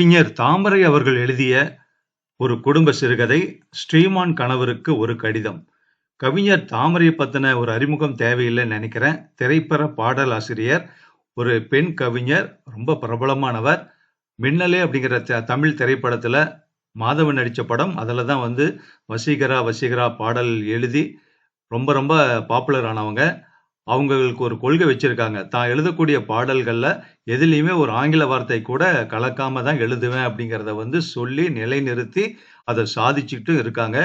கவிஞர் தாமரை அவர்கள் எழுதிய ஒரு குடும்ப சிறுகதை ஸ்ரீமான் கணவருக்கு ஒரு கடிதம். கவிஞர் தாமரையை பத்தின ஒரு அறிமுகம் தேவையில்லைன்னு நினைக்கிறேன். திரைப்பட பாடல் ஆசிரியர் ஒரு பெண் கவிஞர் ரொம்ப பிரபலமானவர். மின்னலே அப்படிங்கிற த- தமிழ் திரைப்படத்துல மாதவன் நடித்த படம். அதில் தான் வந்து வசீகரா வசீகரா பாடல் எழுதி ரொம்ப ரொம்ப பாப்புலர் ஆனவங்க. அவங்களுக்கு ஒரு கொள்கை வச்சிருக்காங்க. தான் எழுதக்கூடிய பாடல்களில் எதுலேயுமே ஒரு ஆங்கில வார்த்தை கூட கலக்காம தான் எழுதுவேன் அப்படிங்கிறத வந்து சொல்லி நிலைநிறுத்தி அதை சாதிச்சுட்டு இருக்காங்க.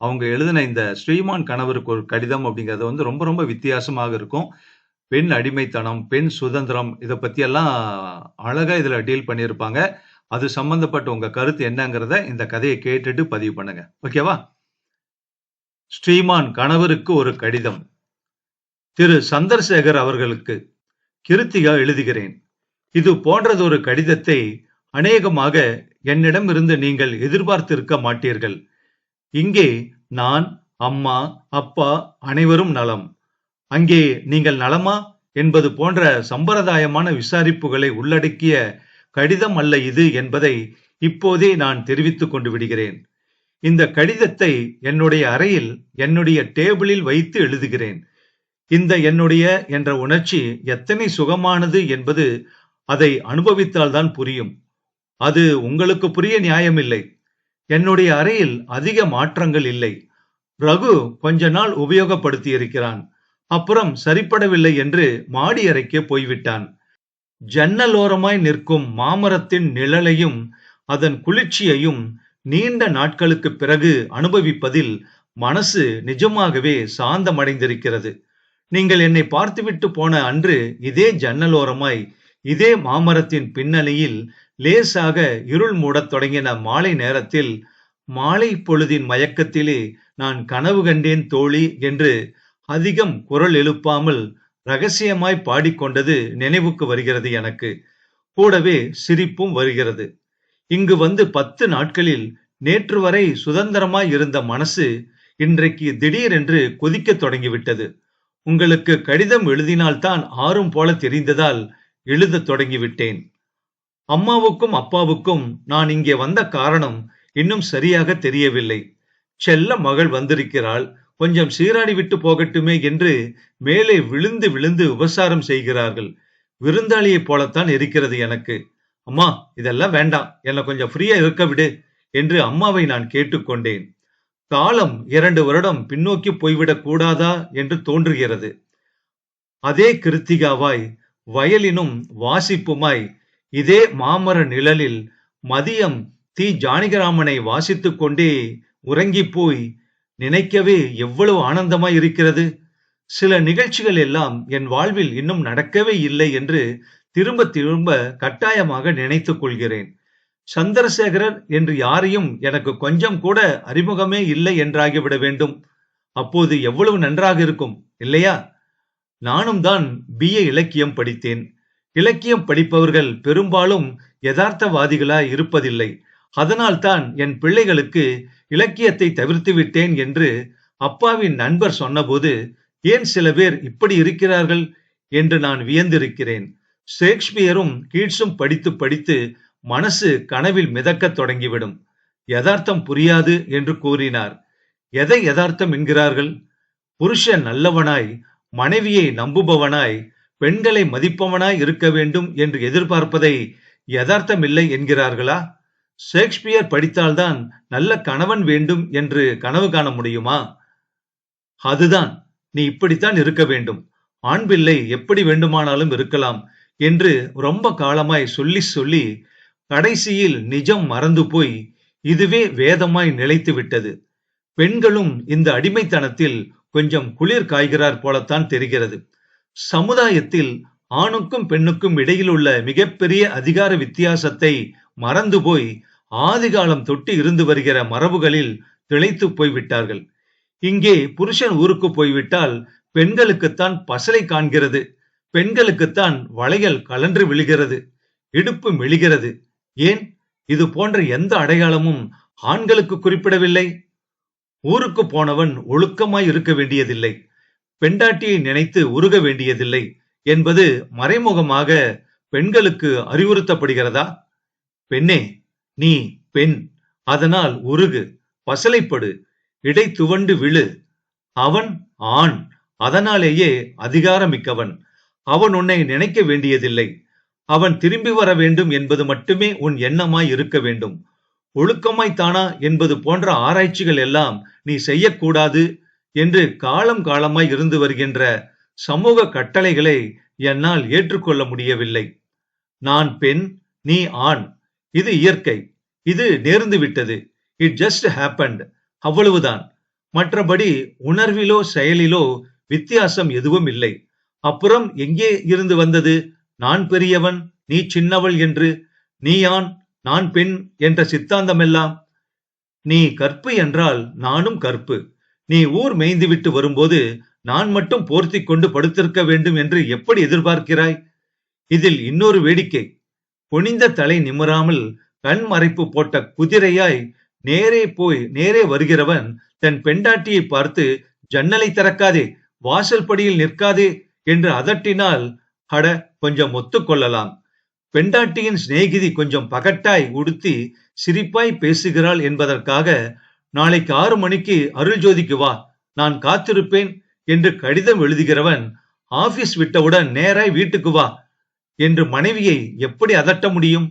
அவங்க எழுதின இந்த ஸ்ரீமான் கணவருக்கு ஒரு கடிதம் அப்படிங்கிறது வந்து ரொம்ப ரொம்ப வித்தியாசமாக இருக்கும். பெண் அடிமைத்தனம் பெண் சுதந்திரம் இதை பற்றியெல்லாம் அழகாக இதில் டீல் பண்ணியிருப்பாங்க. அது சம்பந்தப்பட்ட உங்கள் கருத்து என்னங்கிறத இந்த கதையை கேட்டுட்டு பதிவு பண்ணுங்க. ஓகேவா? ஸ்ரீமான் கணவருக்கு ஒரு கடிதம். திரு சந்தர்சேகர் அவர்களுக்கு கிருத்திகா எழுதுகிறேன். இது போன்றதொரு கடிதத்தை அநேகமாக என்னிடமிருந்து நீங்கள் எதிர்பார்த்திருக்க மாட்டீர்கள். இங்கே நான் அம்மா அப்பா அனைவரும் நலம். அங்கே நீங்கள் நலமா? என்பது போன்ற சம்பிரதாயமான விசாரிப்புகளை உள்ளடக்கிய கடிதம் அல்ல இது என்பதை இப்போதே நான் தெரிவித்துக் கொண்டு விடுகிறேன். இந்த கடிதத்தை என்னுடைய அறையில் என்னுடைய டேபிளில் வைத்து எழுதுகிறேன். இந்த என்னுடைய என்ற உணர்ச்சி எத்தனை சுகமானது என்பது அதை அனுபவித்தால்தான் புரியும். அது உங்களுக்கு புரிய நியாயமில்லை. என்னுடைய அறையில் அதிக மாற்றங்கள் இல்லை. ரகு கொஞ்ச நாள் உபயோகப்படுத்தி இருக்கிறான் அப்புறம் சரிப்படவில்லை என்று மாடி அறைக்கு போய்விட்டான். ஜன்னலோரமாய் நிற்கும் மாமரத்தின் நிழலையும் அதன் குளிர்ச்சியையும் நீண்ட நாட்களுக்கு பிறகு அனுபவிப்பதில் மனசு நிஜமாகவே சாந்தமடைந்திருக்கிறது. நீங்கள் என்னை பார்த்துவிட்டு போன அன்று இதே ஜன்னலோரமாய் இதே மாமரத்தின் பின்னணியில் லேசாக இருள் மூடத் தொடங்கின மாலை நேரத்தில் மாலை பொழுதின் மயக்கத்திலே நான் கனவு கண்டேன் தோழி என்று அதிகம் குரல் எழுப்பாமல் ரகசியமாய் பாடிக்கொண்டது நினைவுக்கு வருகிறது எனக்கு. கூடவே சிரிப்பும் வருகிறது. இங்கு வந்து பத்து நாட்களில் நேற்று வரை சுதந்திரமாய் இருந்த மனசு இன்றைக்கு திடீரென்று கொதிக்கத் தொடங்கிவிட்டது. உங்களுக்கு கடிதம் எழுதினால்தான் ஆறும் போல தெரிந்ததால் எழுதத் தொடங்கிவிட்டேன். அம்மாவுக்கும் அப்பாவுக்கும் நான் இங்கே வந்த காரணம் இன்னும் சரியாக தெரியவில்லை. செல்ல மகள் வந்திருக்கிறாள். கொஞ்சம் சீராடி விட்டு போகட்டுமே என்று மேலே விழுந்து விழுந்து உபசாரம் செய்கிறார்கள். விருந்தாளியைப் போலத்தான் இருக்கிறது எனக்கு. அம்மா இதெல்லாம் வேண்டாம். என்னை கொஞ்சம் ஃப்ரீயா இருக்க விடு என்று அம்மாவை நான் கேட்டுக்கொண்டேன். காலம் இரண்டு வருடம் பின்னோக்கி போய்விடக் கூடாதா என்று தோன்றுகிறது. அதே கிருத்திகாவாய் வயலினும் வாசிப்புமாய் இதே மாமர நிழலில் மதியம் தி ஜானகிராமனை வாசித்துக் கொண்டே உறங்கிப் போய் நினைக்கவே எவ்வளவு ஆனந்தமாய் இருக்கிறது. சில நிகழ்ச்சிகள் எல்லாம் என் வாழ்வில் இன்னும் நடக்கவே இல்லை என்று திரும்ப திரும்ப கட்டாயமாக நினைத்துக் கொள்கிறேன். சந்திரசேகரர் என்று யாரையும் எனக்கு கொஞ்சம் கூட அறிமுகமே இல்லை என்றாகிவிட வேண்டும். அப்போது எவ்வளவு நன்றாக இருக்கும் இல்லையா? நானும் தான் பிஏ இலக்கியம் படித்தேன். இலக்கியம் படிப்பவர்கள் பெரும்பாலும் யதார்த்தவாதிகளாய் இருப்பதில்லை. அதனால்தான் என் பிள்ளைகளுக்கு இலக்கியத்தை தவிர்த்து விட்டேன் என்று அப்பாவின் நண்பர் சொன்னபோது ஏன் சில பேர் இப்படி இருக்கிறார்கள்? என்று நான் வியந்திருக்கிறேன். ஷேக்ஸ்பியரும் கீட்ஸும் படித்து படித்து மனசு கனவில் மிதக்கத் தொடங்கிவிடும். யதார்த்தம் புரியாது என்று கூறினார். எதை யதார்த்தம் என்கிறார்கள்? புருஷன் நல்லவனாய் மனைவியை நம்புபவனாய் பெண்களை மதிப்பவனாய் இருக்க வேண்டும் என்று எதிர்பார்ப்பதை யதார்த்தம் இல்லை என்கிறார்களா? ஷேக்ஸ்பியர் படித்தால்தான் நல்ல கணவன் வேண்டும் என்று கனவு காண முடியுமா? அதுதான் நீ இப்படித்தான் இருக்க வேண்டும். ஆண் பிள்ளை எப்படி வேண்டுமானாலும் இருக்கலாம் என்று ரொம்ப காலமாய் சொல்லி சொல்லி கடைசியில் நிஜம் மறந்து போய் இதுவே வேதமாய் நிலைத்து விட்டது. பெண்களும் இந்த அடிமைத்தனத்தில் கொஞ்சம் குளிர் காய்கிறார் போலத்தான் தெரிகிறது. சமுதாயத்தில் ஆணுக்கும் பெண்ணுக்கும் இடையில் உள்ள மிகப்பெரிய அதிகார வித்தியாசத்தை மறந்து போய் ஆதிகாலம் தொட்டு இருந்து வருகிற மரபுகளில் திளைத்து போய்விட்டார்கள். இங்கே புருஷன் ஊருக்கு போய்விட்டால் பெண்களுக்குத்தான் பசலை காண்கிறது. பெண்களுக்குத்தான் வளையல் கலன்று விழுகிறது. இடுப்பு மெழுகிறது ஏன்? இது போன்ற எந்த அடையாளமும் ஆண்களுக்கு குறிப்பிடவில்லை. ஊருக்கு போனவன் ஒழுக்கமாய் இருக்க வேண்டியதில்லை. பெண்டாட்டியை நினைத்து உருக வேண்டியதில்லை என்பது மறைமுகமாக பெண்களுக்கு அறிவுறுத்தப்படுகிறதா? பெண்ணே நீ பெண். அதனால் உருகு பசலைப்படு இடை துவண்டு விழு. அவன் ஆண். அதனாலேயே அதிகாரமிக்கவன். அவன் உன்னை நினைக்க வேண்டியதில்லை. அவன் திரும்பி வர வேண்டும் என்பது மட்டுமே உன் எண்ணமாய் இருக்க வேண்டும். ஒழுக்கமாய் தானா என்பது போன்ற ஆராய்ச்சிகள் எல்லாம் நீ செய்யக்கூடாது என்று காலம் காலமாய் இருந்து வருகின்ற சமூக கட்டளைகளை என்னால் ஏற்றுக்கொள்ள முடியவில்லை. நான் பெண் நீ ஆண். இது இயற்கை. இது நேர்ந்து விட்டது. இட் ஜஸ்ட் ஹேப்பன்ட் அவ்வளவுதான். மற்றபடி உணர்விலோ செயலிலோ வித்தியாசம் எதுவும் இல்லை. அப்புறம் எங்கே இருந்து வந்தது? நான் பெரியவன் நீ சின்னவள் என்று. நீ ஆண் நான் பெண் என்ற சித்தாந்தமெல்லாம். நீ கற்பு என்றால் நானும் கற்பு. நீ ஊர் மேய்ந்துவிட்டு வரும்போது நான் மட்டும் போர்த்தி கொண்டு படுத்திருக்க வேண்டும் என்று எப்படி எதிர்பார்க்கிறாய்? இதில் இன்னொரு வேடிக்கை. குனிந்த தலை நிமிராமல் கண் மறைப்பு போட்ட குதிரையாய் நேரே போய் நேரே வருகிறவன் தன் பெண்டாட்டியை பார்த்து ஜன்னலை திறக்காதே வாசல் படியில் நிற்காதே என்று அதட்டினால் அட கொஞ்சம் ஒத்துக்கொள்ளலாம். பெண்டாட்டியின் சிநேகிதி கொஞ்சம் பகட்டாய் உடுத்தி சிரிப்பாய் பேசுகிறாள் என்பதற்காக நாளைக்கு ஆறு மணிக்கு அருள் ஜோதிக்கு வா. நான் காத்திருப்பேன் என்று கடிதம் எழுதுகிறவன் ஆபீஸ் விட்டவுடன் நேராய் வீட்டுக்கு வா என்று மனைவியை எப்படி அதட்ட முடியும்?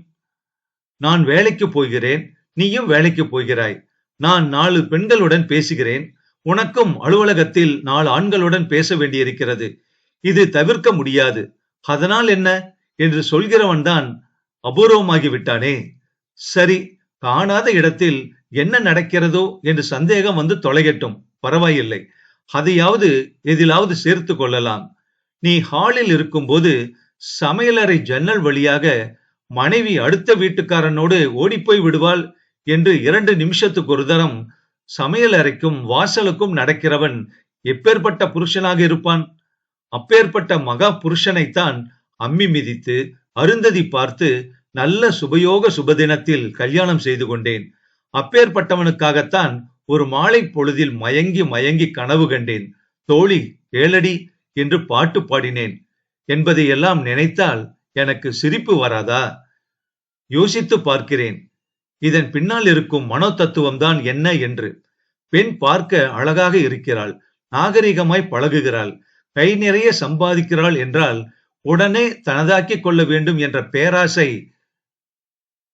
நான் வேலைக்கு போகிறேன். நீயும் வேலைக்கு போகிறாய். நான் நாலு பெண்களுடன் பேசுகிறேன். உனக்கும் அலுவலகத்தில் நாலு ஆண்களுடன் பேச வேண்டியிருக்கிறது. இது தவிர்க்க முடியாது. அதனால் என்ன? என்று சொல்கிறவன் தான் அபூர்வமாகி விட்டானே சரி காணாத இடத்தில் என்ன நடக்கிறதோ என்று சந்தேகம் வந்து தொலைகட்டும் பரவாயில்லை. அதையாவது எதிலாவது சேர்த்து கொள்ளலாம். நீ ஹாலில் இருக்கும்போது சமையலறை ஜன்னல் வழியாக மனைவி அடுத்த வீட்டுக்காரனோடு ஓடிப்போய் விடுவாள் என்று இரண்டு நிமிஷத்துக்கு ஒரு தரம் சமையலறைக்கும் வாசலுக்கும் நடக்கிறவன் எப்பேற்பட்ட புருஷனாக இருப்பான்? அப்பேற்பட்ட மகா புருஷனைத்தான் அம்மி மிதித்து அருந்ததி பார்த்து நல்ல சுபயோக சுபதினத்தில் கல்யாணம் செய்து கொண்டேன். அப்பேற்பட்டவனுக்காகத்தான் ஒரு மாலை பொழுதில் மயங்கி மயங்கி கனவு கண்டேன். தோழி கேளடி என்று பாட்டு பாடினேன். என்பதையெல்லாம் நினைத்தால் எனக்கு சிரிப்பு வராதா? யோசித்து பார்க்கிறேன். இதன் பின்னால் இருக்கும் மனோ தத்துவம் தான் என்ன என்று. பெண் பார்க்க அழகாக இருக்கிறாள். நாகரிகமாய் பழகுகிறாள். கை நிறைய சம்பாதிக்கிறாள் என்றால் உடனே தனதாக்கிக் கொள்ள வேண்டும் என்ற பேராசை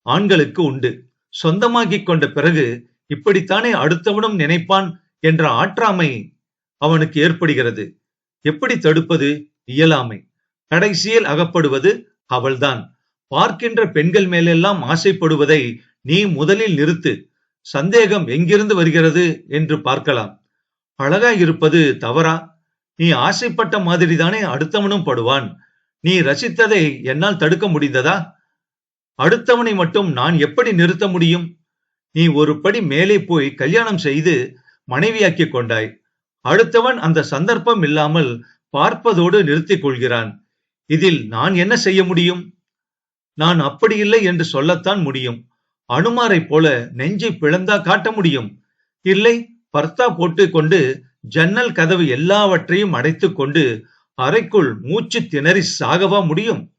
ஆண்களுக்கு உண்டு. சொந்தமாக்கிக் கொண்ட பிறகு இப்படித்தானே அடுத்தவனும் நினைப்பான் என்ற ஆற்றாமை அவனுக்கு ஏற்படுகிறது. எப்படி தடுப்பது? இயலாமை. கடைசியில் அகப்படுவது அவள்தான். பார்க்கின்ற பெண்கள் மேலெல்லாம் ஆசைப்படுவதை நீ முதலில் நிறுத்து. சந்தேகம் எங்கிருந்து வருகிறது? என்று பார்க்கலாம். அழகாய் இருப்பது தவறா? நீ ஆசைப்பட்ட மாதிரிதானே அடுத்தவனும் படுவான். நீ ரசித்ததை என்னால் தடுக்க முடிந்ததா? அடுத்தவனை மட்டும் நான் எப்படி நிறுத்த முடியும்? நீ ஒரு படி மேலே போய் கல்யாணம் செய்து மனைவியாக்கிக் கொண்டாய். அடுத்தவன் அந்த சந்தர்ப்பம் இல்லாமல் பார்ப்பதோடு நிறுத்திக் கொள்கிறான். இதில் நான் என்ன செய்ய முடியும்? நான் அப்படி இல்லை என்று சொல்லத்தான் முடியும். அனுமாரை போல நெஞ்சை பிளந்தா காட்ட முடியும். இல்லை பர்த்தா போட்டு கொண்டு ஜன்னல் கதவு எல்லாவற்றையும் அடைத்துக் கொண்டு அறைக்குள் மூச்சு திணறி சாகவா முடியும்?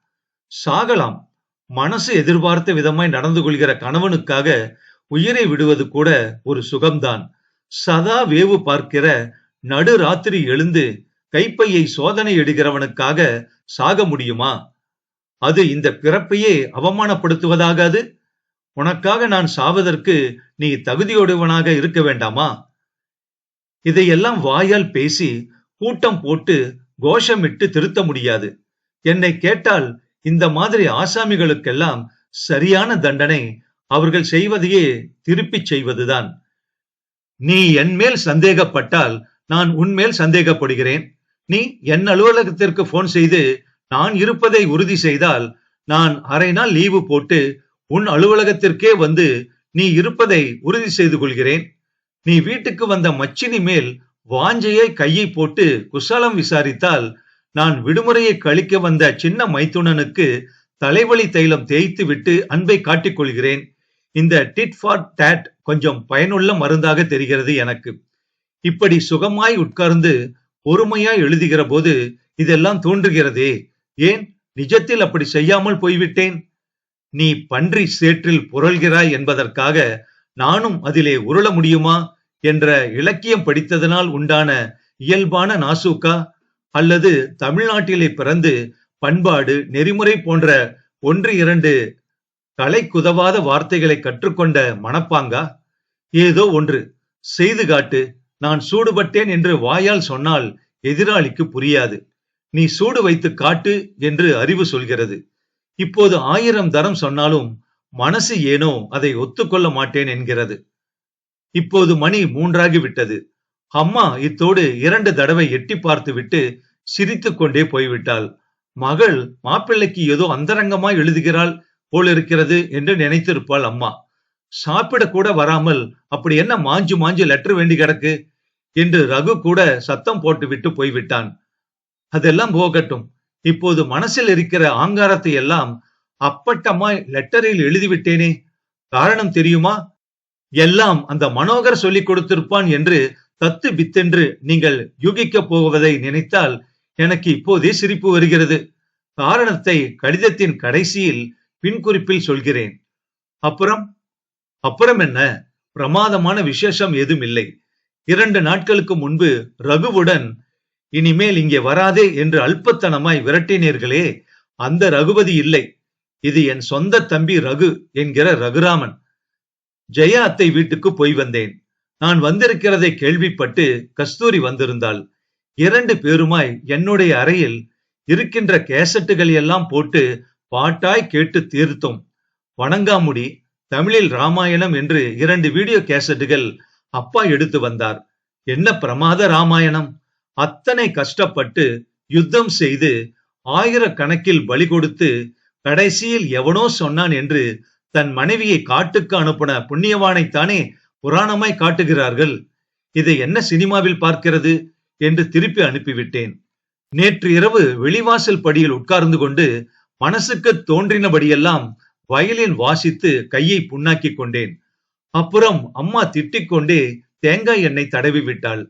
சாகலாம். மனசு எதிர்பார்த்த விதமாய் நடந்து கொள்கிற கணவனுக்காக உயிரை விடுவது கூட ஒரு சுகம்தான். சதா வேவு பார்க்கிற நடு ராத்திரி எழுந்து கைப்பையை சோதனை எடுகிறவனுக்காக சாக முடியுமா? அது இந்த பிறப்பையே அவமானப்படுத்துவதாகாது? உனக்காக நான் சாவதற்கு நீ தகுதியுடையவனாக இருக்க வேண்டாமா? இதையெல்லாம் வாயால் பேசி கூட்டம் போட்டு கோஷமிட்டு திருத்த முடியாது. என்னை கேட்டால் இந்த மாதிரி ஆசாமிகளுக்கெல்லாம் சரியான தண்டனை அவர்கள் செய்வதையே திருப்பிச் செய்வதுதான். நீ என் மேல் சந்தேகப்பட்டால் நான் உன்மேல் சந்தேகப்படுகிறேன். நீ என் அலுவலகத்திற்கு போன் செய்து நான் இருப்பதை உறுதி செய்தால் நான் அரை நாள் லீவு போட்டு உன் அலுவலகத்திற்கே வந்து நீ இருப்பதை உறுதி செய்து கொள்கிறேன். நீ வீட்டுக்கு வந்த மச்சினி மேல் வாஞ்சையை கையை போட்டு குசலம் விசாரித்தால் நான் விடுமுறையை கழிக்க வந்த சின்ன மைத்துனனுக்கு தலைவலி தைலம் தேய்த்து விட்டு அன்பை காட்டிக் கொள்கிறேன். இந்த டிட் ஃபார் டேட் கொஞ்சம் பயனுள்ள மருந்தாக தெரிகிறது எனக்கு. இப்படி சுகமாய் உட்கார்ந்து பொறுமையாய் எழுதுகிற போது இதெல்லாம் தோன்றுகிறதே. ஏன் நிஜத்தில் அப்படி செய்யாமல் போய்விட்டேன்? நீ பன்றி சேற்றில் புரள்கிறாய் என்பதற்காக நானும் அதிலே உருள முடியுமா? என்ற இலக்கியம் படித்ததனால் உண்டான இயல்பான நாசூக்கா? அல்லது தமிழ்நாட்டிலே பிறந்து பண்பாடு நெறிமுறை போன்ற ஒன்று இரண்டு கலை குதவாத வார்த்தைகளை கற்றுக்கொண்ட மனப்பாங்கா ஏதோ ஒன்று. செய்து காட்டு. நான் சூடுபட்டேன் என்று வாயால் சொன்னால் எதிராளிக்கு புரியாது. நீ சூடு வைத்து காட்டு என்று அறிவு சொல்கிறது. இப்போது ஆயிரம் தரம் சொன்னாலும் மனசு ஏனோ அதை ஒத்துக்கொள்ள மாட்டேன் என்கிறது. இப்போது மணி மூன்றாகி விட்டது அம்மா இத்தோடு இரண்டு தடவை எட்டி பார்த்துவிட்டு சிரித்து கொண்டே போய்விட்டாள். மகள் மாப்பிள்ளைக்கு ஏதோ அந்தரங்கமாய் எழுதுகிறாள் போலிருக்கிறது என்று நினைத்திருப்பாள் அம்மா. சாப்பிட கூட வராமல் அப்படி என்ன மாஞ்சு மாஞ்சு லெட்டர் வேண்டி கிடக்கு? என்று ரகு கூட சத்தம் போட்டுவிட்டு போய்விட்டான். அதெல்லாம் போகட்டும். இப்போது மனசில் இருக்கிற ஆங்காரத்தை எல்லாம் அப்பட்டமாய் லெட்டரில் எழுதிவிட்டேனே. காரணம் தெரியுமா? எல்லாம் அந்த மனோகர் சொல்லிக் கொடுத்திருப்பான் என்று தத்து பித்தென்று நீங்கள் யூகிக்கப் போவதை நினைத்தால் எனக்கு இப்போதே சிரிப்பு வருகிறது. காரணத்தை கடிதத்தின் கடைசியில் பின்குறிப்பில் சொல்கிறேன். அப்புறம்? அப்புறம் என்ன? பிரமாதமான விசேஷம் ஏதும் இல்லை இரண்டு நாட்களுக்கு முன்பு ரகுவுடன் இனிமேல் இங்கே வராதே என்று அல்பத்தனமாய் விரட்டினீர்களே அந்த ரகுபதி இல்லை. இது என் சொந்த தம்பி ரகு என்கிற ரகுராமன். ஜெயா அத்தை வீட்டுக்கு போய் வந்தேன். நான் வந்திருக்கிறதை கேள்விப்பட்டு கஸ்தூரி வந்திருந்தாள். இரண்டு பேருமாய் என்னுடைய அறையில் இருக்கின்ற கேசட்டுகள் எல்லாம் போட்டு பாட்டாய் கேட்டு தீர்த்தோம். வணங்காமுடி தமிழில் ராமாயணம் என்று இரண்டு வீடியோ கேசட்டுகள் அப்பா எடுத்து வந்தார். என்ன பிரமாத ராமாயணம்? அத்தனை கஷ்டப்பட்டு யுத்தம் செய்து ஆயிரக்கணக்கில் பலி கொடுத்து கடைசியில் எவனோ சொன்னான் என்று தன் மனைவியை காட்டுக்கு அனுப்பின புண்ணியவானைத்தானே புராணமாய் காட்டுகிறார்கள். இதை என்ன சினிமாவில் பார்க்கிறது? என்று திருப்பி அனுப்பிவிட்டேன். நேற்று இரவு வெளிவாசல் படியில் உட்கார்ந்து கொண்டு மனசுக்கு தோன்றினபடியெல்லாம் வயலின் வாசித்து கையை புண்ணாக்கி கொண்டேன். அப்புறம் அம்மா திட்டிக் கொண்டே தேங்காய் எண்ணெய் தடவி விட்டாள்.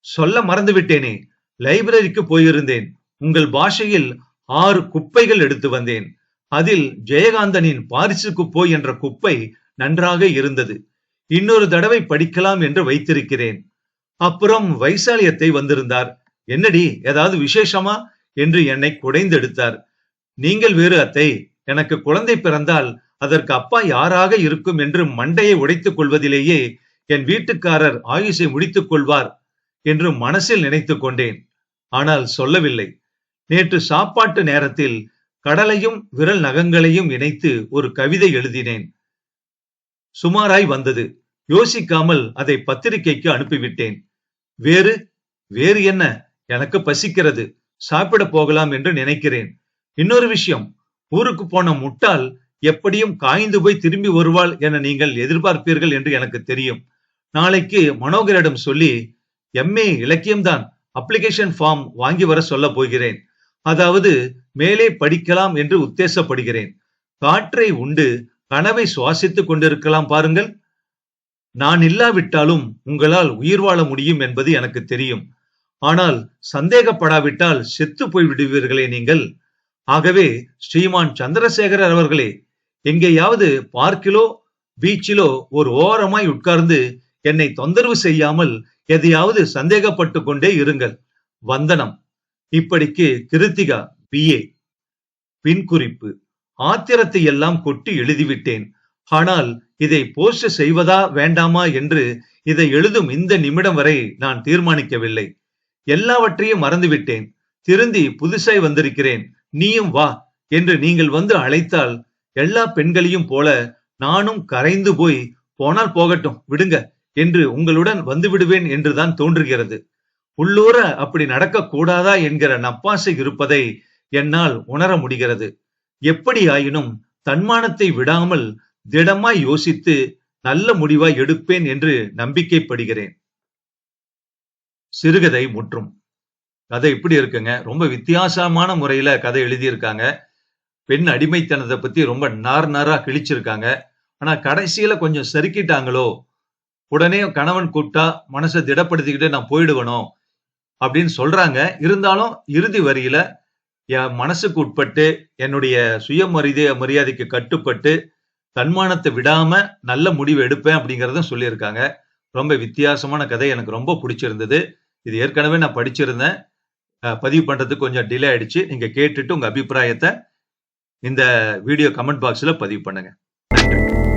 சொல்ல மறந்து விட்டேனே லைப்ரரிக்கு போயிருந்தேன். உங்கள் பாஷையில் ஆறு குப்பைகள் எடுத்து வந்தேன். அதில் ஜெயகாந்தனின் பாரிசுக்கு போய் என்ற குப்பை நன்றாக இருந்தது. இன்னொரு தடவை படிக்கலாம் என்று வைத்திருக்கிறேன். அப்புறம் வைசாலியத்தை வந்திருந்தார். என்னடி ஏதாவது விசேஷமா? என்று என்னை குடைந்தெடுத்தார். நீங்கள் வேறு அத்தை எனக்கு குழந்தை பிறந்தால் அதற்கு அப்பா யாராக இருக்கும் என்று மண்டையை உடைத்துக் கொள்வதிலேயே என் வீட்டுக்காரர் ஆயுசை முடித்துக் கொள்வார் என்று மனசில் நினைத்துக் கொண்டேன். ஆனால் சொல்லவில்லை. நேற்று சாப்பாட்டு நேரத்தில் கடலையும் விரல் நகங்களையும் இணைத்து ஒரு கவிதை எழுதினேன். சுமாராய் வந்தது. யோசிக்காமல் அதை பத்திரிகைக்கு அனுப்பிவிட்டேன். வேறு வேறு என்ன? எனக்கு பசிக்கிறது. சாப்பிட போகலாம் என்று நினைக்கிறேன். இன்னொரு விஷயம். ஊருக்கு போன முட்டாள் எப்படியும் காய்ந்து போய் திரும்பி வருவாள் என நீங்கள் எதிர்பார்ப்பீர்கள் என்று எனக்கு தெரியும். நாளைக்கு மனோகரிடம் சொல்லி எம்ஏ இலக்கியம்தான். அப்ளிகேஷன் ஃபார்ம் வாங்கி வர சொல்ல போகிறேன். அதாவது மேலே படிக்கலாம் என்று உத்தேசப்படுகிறேன். காற்றை உண்டு கனவை சுவாசித்துக் கொண்டிருக்கலாம் பாருங்கள். நான் இல்லாவிட்டாலும் உங்களால் உயிர் வாழ முடியும் என்பது எனக்கு தெரியும். ஆனால் சந்தேகப்படாவிட்டால் செத்து போய் விடுவீர்களே நீங்கள். ஆகவே ஸ்ரீமான் சந்திரசேகரர் அவர்களே எங்கேயாவது பார்க்கிலோ பீச்சிலோ ஒரு ஓரமாய் உட்கார்ந்து என்னை தொந்தரவு செய்யாமல் எதையாவது சந்தேகப்பட்டு கொண்டே இருங்கள். வந்தனம். இப்படிக்கு கிருத்திகா பிஏ குறிப்பு ஆத்திரத்தை எல்லாம் கொட்டி எழுதிவிட்டேன். ஆனால் இதை போஸ்ட் செய்வதா வேண்டாமா என்று இதை எழுதும் இந்த நிமிடம் வரை நான் தீர்மானிக்கவில்லை. எல்லாவற்றையும் மறந்துவிட்டேன். திருந்தி புதுசாய் வந்திருக்கிறேன். நீயும் வா என்று நீங்கள் வந்து அழைத்தால் எல்லா பெண்களையும் போல நானும் கரைந்து போய் போனால் போகட்டும் விடுங்க என்று உங்களுடன் வந்து விடுவேன் என்றுதான் தோன்றுகிறது. உள்ளூர அப்படி நடக்கக்கூடாதா என்கிற நப்பாசை இருப்பதை என்னால் உணர முடிகிறது. எப்படி ஆயினும் தன்மானத்தை விடாமல் திடமாய் யோசித்து நல்ல முடிவாய் எடுப்பேன் என்று நம்பிக்கைப்படுகிறேன். சிறுகதை முற்றும். கதை இப்படி இருக்குங்க. ரொம்ப வித்தியாசமான முறையில கதை எழுதியிருக்காங்க. பெண் அடிமைத்தனத்தை பத்தி ரொம்ப நார் நாரா கிழிச்சிருக்காங்க. ஆனா கடைசியில கொஞ்சம் சறுக்கிட்டாங்களோ உடனே கணவன் கூப்பிட்டா மனசை திடப்படுத்திக்கிட்டு நான் போயிடுவனும் அப்படின்னு சொல்றாங்க. இருந்தாலும் இறுதி வரியில என் மனசுக்கு உட்பட்டு என்னுடைய சுயமரியாதை மரியாதைக்கு கட்டுப்பட்டு தன்மானத்தை விடாம நல்ல முடிவு எடுப்பேன் அப்படிங்கிறதும் சொல்லியிருக்காங்க. ரொம்ப வித்தியாசமான கதை. எனக்கு ரொம்ப பிடிச்சிருந்தது. இது ஏற்கனவே நான் படிச்சிருந்தேன். பதிவு பண்றதுக்கு கொஞ்சம் டிலே ஆயிடுச்சு. நீங்க கேட்டுட்டு உங்க அபிப்பிராயத்தை இந்த வீடியோ கமெண்ட் பாக்ஸ்ல பதிவு பண்ணுங்க. நன்றி.